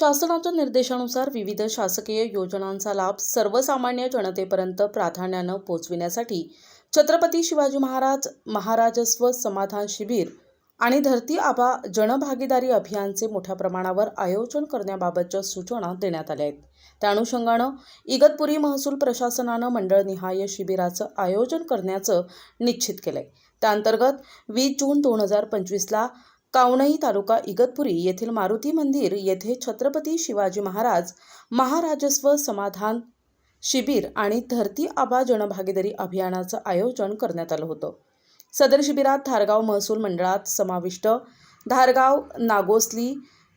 शासनाच्या निर्देशानुसार विविध शासकीय योजनांचा लाभ सर्वसामान्य जनतेपर्यंत प्राधान्यानं पोचविण्यासाठी छत्रपती शिवाजी महाराज महाराजस्व समाधान शिबिर आणि धरती आबा जनभागीदारी अभियानचे मोठ्या प्रमाणावर आयोजन करण्याबाबतच्या सूचना देण्यात आल्या आहेत. त्या अनुषंगानं इगतपुरी महसूल प्रशासनानं मंडळनिहाय शिबिराचं आयोजन करण्याचं निश्चित केलंय. त्याअंतर्गत वीस जून दोन हजार पंचवीसला कावणई तालुका इगतपुरी येथील मारुती मंदिर येथे छत्रपती शिवाजी महाराज महाराजस्व समाधान शिबिर आणि धरती आबा जनभागीदारी अभियानाचं आयोजन करण्यात आलं होतं. सदर शिबिरात धारगाव महसूल मंडळात समाविष्ट धारगाव नागोसली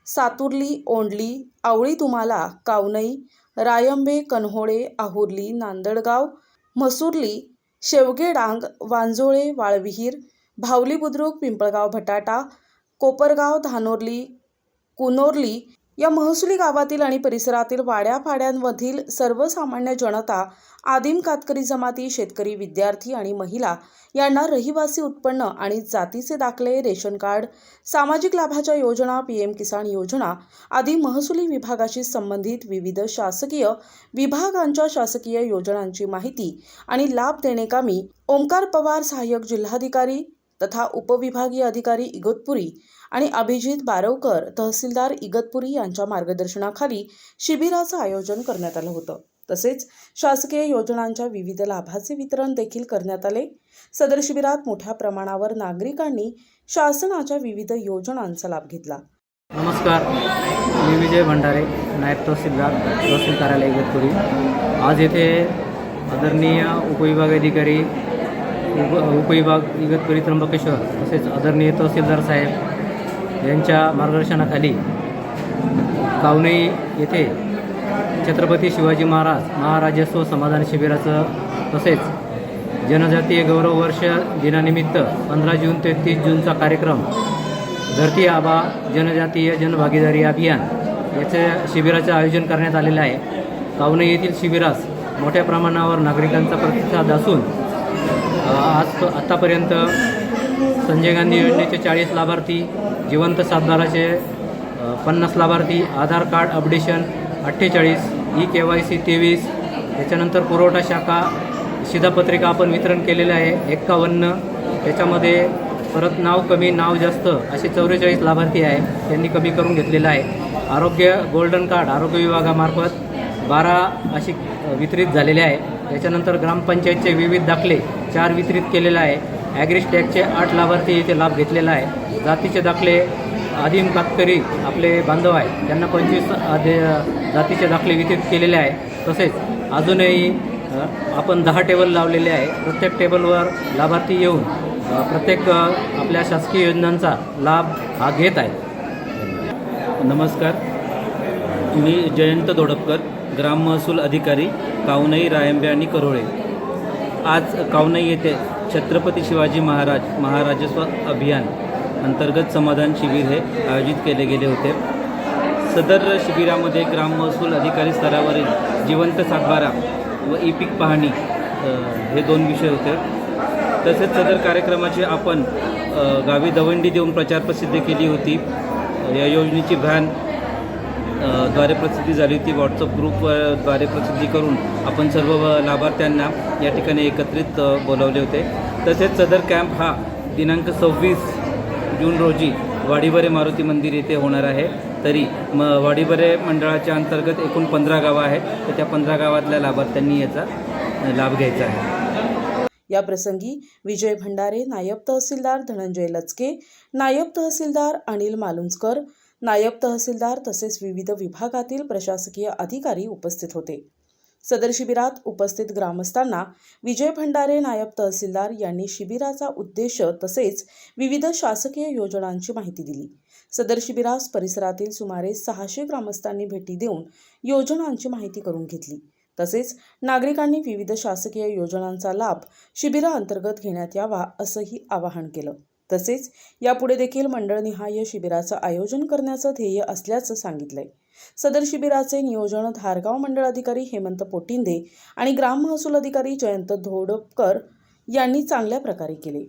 सातुर्ली ओंडली आवळी तुम्हाला कावनई रायंबे कन्होळे आहुर्ली नांदडगाव म्हसुर्ली शेवगेडांग वांजोळे वाळविहीर भावली बुद्रुक पिंपळगाव भटाटा कोपरगाव धानोर्ली कुनोर्ली या महसुली गावातील आणि परिसरातील वाड्याफाड्यांमधील सर्वसामान्य जनता आदिम कातकरी जमाती शेतकरी विद्यार्थी आणि महिला यांना रहिवासी उत्पन्न आणि जातीचे दाखले रेशन कार्ड सामाजिक लाभाच्या योजना पी एम किसान योजना आदी महसुली विभागाशी संबंधित विविध शासकीय विभागांच्या शासकीय योजनांची माहिती आणि लाभ देणे कामी ओमकार पवार सहाय्यक जिल्हाधिकारी तथा उपविभागीय अधिकारी इगतपुरी आणि अभिजित बारवकर तहसीलदार इगतपुरी यांच्या मार्गदर्शनाखाली शिबिराचं आयोजन करण्यात आलं होतं. तसेच शासकीय योजनांच्या विविध लाभाचे वितरण देखील करण्यात आले. सदर शिबिरात मोठ्या प्रमाणावर नागरिकांनी शासनाच्या विविध योजनांचा लाभ घेतला. नमस्कार मी विजय भंडारे नायब तहसीलदार तहसील कार्यालय इगतपुरी. आज येथे आदरणीय उपविभाग अधिकारी उप उपविभाग इगतपुरी त्र्यंबकेश्वर तसेच आदरणीय तहसीलदार साहेब यांच्या मार्गदर्शनाखाली कावनई येथे छत्रपती शिवाजी महाराज महाराजस्व समाधान शिबिराचं तसेच जनजातीय गौरव वर्ष दिनानिमित्त पंधरा जून ते तीस जूनचा कार्यक्रम धरती आबा जनजातीय जनभागीदारी अभियान याच्या शिबिराचं आयोजन करण्यात आलेलं आहे. कावणे येथील शिबिरास मोठ्या प्रमाणावर नागरिकांचा प्रतिसाद असून आत्तापर्यंत संजय गांधी योजनेचे चाळीस लाभार्थी जिवंत सातबाराचे पन्नास लाभार्थी आधार कार्ड अपडेशन अठ्ठेचाळीस ई के वाय सी तेवीस त्याच्यानंतर पुरवठा शाखा शिधापत्रिका आपण वितरण केलेलं आहे एक्कावन्न त्याच्यामध्ये परत नाव कमी नाव जास्त असे चौवेचाळीस लाभार्थी आहे त्यांनी कमी करून घेतलेलं आहे. आरोग्य गोल्डन कार्ड आरोग्य विभागामार्फत बारा अशी वितरित झालेले आहे. त्याच्यानंतर ग्रामपंचायतचे विविध दाखले चार वितरित केलेले आहे. ॲग्रिस टॅगचे आठ लाभार्थी येथे लाभ घेतलेला आहे. जातीचे दाखले आदिम कातकरी आपले बांधव आहे त्यांना पंचवीस आदे जातीचे दाखले वितरित केलेले आहे. तसेच अजूनही आपण दहा टेबल लावलेले आहे. प्रत्येक टेबलवर लाभार्थी येऊन प्रत्येक आपल्या शासकीय योजनांचा लाभ हा घेत आहे नमस्कार. मी जयंत दोडपकर. ग्राम महसूल अधिकारी कावनई रायंबे आणि करोळे. आज कावनई येथे छत्रपती शिवाजी महाराज महाराजस्व अभियान अंतर्गत समाधान शिबिर हे आयोजित केले गेले होते. सदर शिबिरामध्ये ग्राम महसूल अधिकारी स्तरावरील जिवंत सातबारा व ई पीक पाहणी हे दोन विषय होते. तसेच सदर कार्यक्रमाची आपण गावी दवंडी देऊन प्रचार प्रसिद्ध केली होती. या योजनेची व्हॅन द्वारे प्रसिद्धी झाली होती. व्हॉट्सअप ग्रुपद्वारे प्रसिद्धी करून आपण सर्व लाभार्थ्यांना या ठिकाणी एकत्रित बोलावले होते. तसेच सदर कॅम्प हा दिनांक सव्वीस जून रोजी वाडीबरे मारुती मंदिर येथे होणार आहे. तरी म वाडीबरे मंडळाच्या अंतर्गत एकूण पंधरा गावं आहेत. तर त्या पंधरा गावातल्या लाभार्थ्यांनी याचा लाभ घ्यायचा आहे. या प्रसंगी विजय भंडारे नायब तहसीलदार धनंजय लचके नायब तहसीलदार अनिल मालुंजकर नायब तहसीलदार तसेच विविध विभागातील प्रशासकीय अधिकारी उपस्थित होते. सदर शिबिरात उपस्थित ग्रामस्थांना विजय भंडारे नायब तहसीलदार यांनी शिबिराचा उद्देश तसेच विविध शासकीय योजनांची माहिती दिली. सदर शिबिरास परिसरातील सुमारे सहाशे ग्रामस्थांनी भेटी देऊन योजनांची माहिती करून घेतली. तसेच नागरिकांनी विविध शासकीय योजनांचा लाभ शिबिराअंतर्गत घेण्यात यावा असंही आवाहन केलं. तसेच यापुढे देखील मंडळनिहाय शिबिराचं आयोजन करण्याचं ध्येय असल्याचं सांगितलंय. सदर शिबिराचे नियोजन धारगाव मंडळ अधिकारी हेमंत पोटिंदे आणि ग्राम महसूल अधिकारी जयंत धोडपकर यांनी चांगल्या प्रकारे केले.